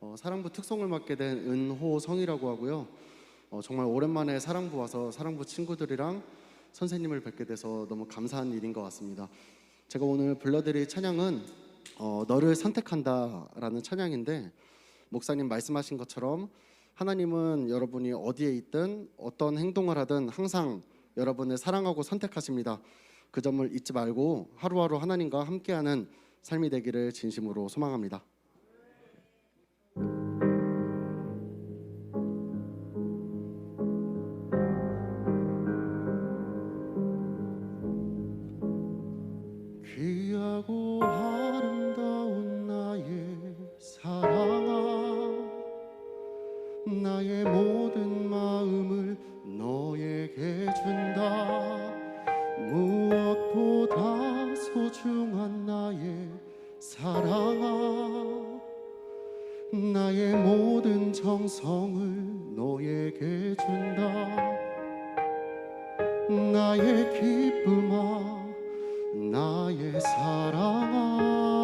어, 사랑부 특송을 맡게 된 은호성이라고 하고요. 어, 정말 오랜만에 사랑부 와서 사랑부 친구들이랑 선생님을 뵙게 돼서 너무 감사한 일인 것 같습니다. 제가 오늘 불러드릴 찬양은 어, 너를 선택한다라는 찬양인데 목사님 말씀하신 것처럼 하나님은 여러분이 어디에 있든 어떤 행동을 하든 항상 여러분을 사랑하고 선택하십니다. 그 점을 잊지 말고 하루하루 하나님과 함께하는 삶이 되기를 진심으로 소망합니다. 나의 모든 마음을 너에게 준다. 무엇보다 소중한 나의 사랑아. 나의 모든 정성을 너에게 준다. 나의 기쁨아 나의 사랑아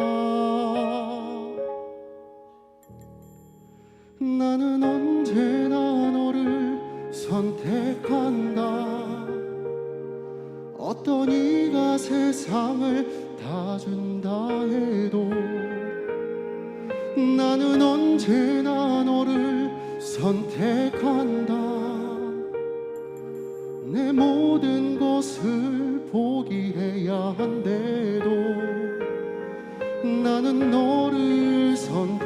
나는 언제나 너를 선택한다. 어떤 이가 세상을 다 준다 해도 나는 언제나 너를 선택한다. 내 모든 것을 포기해야 한대도 나는 너를 선택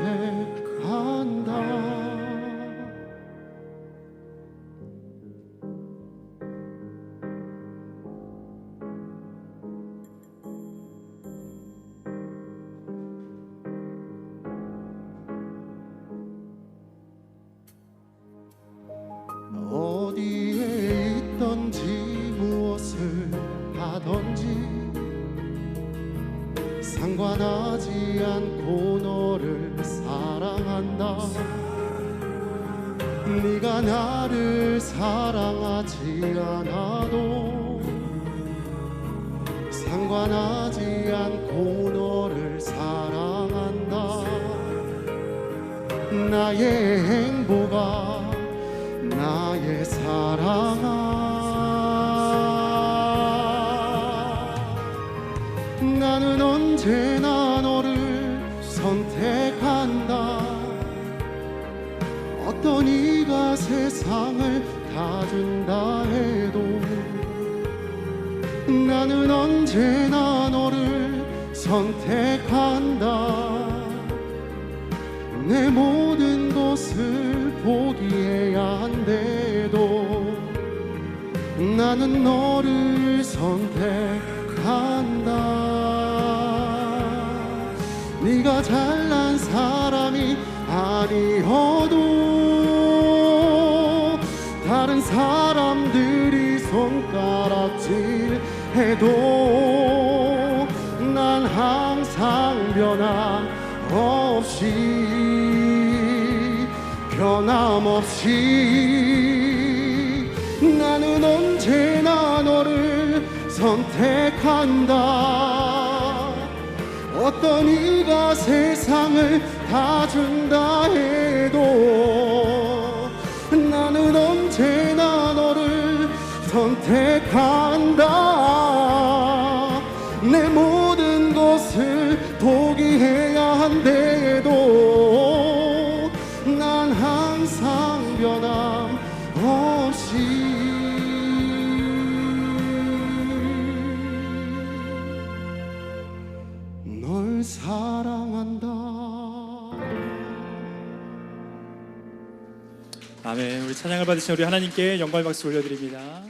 있던지 무엇을 하던지 상관하지 않고 너를 사랑한다. 네가 나를 사랑하지 않아도 상관하지 않고 너를 사랑한다. 나의 행복아 나의 사랑아 나는 언제나 너를 선택한다. 어떤 이가 세상을 다 준다 해도 나는 언제나 너를 선택한다. 내 모든 것을 포기해야 한대도 나는 너를 선택 네가 잘난 사람이 아니어도 다른 사람들이 손가락질 해도 난 항상 변함 없이 변함 없이 나는 언제나 너를 선택한다 어떤 이가 세상을 다 준다 해도 나는 언제나 너를 선택한다. 내 모든 것을 포기해야 한데도 난 항상 변함 사랑한다. 아멘. 우리 찬양을 받으신 우리 하나님께 영광의 박수 올려드립니다.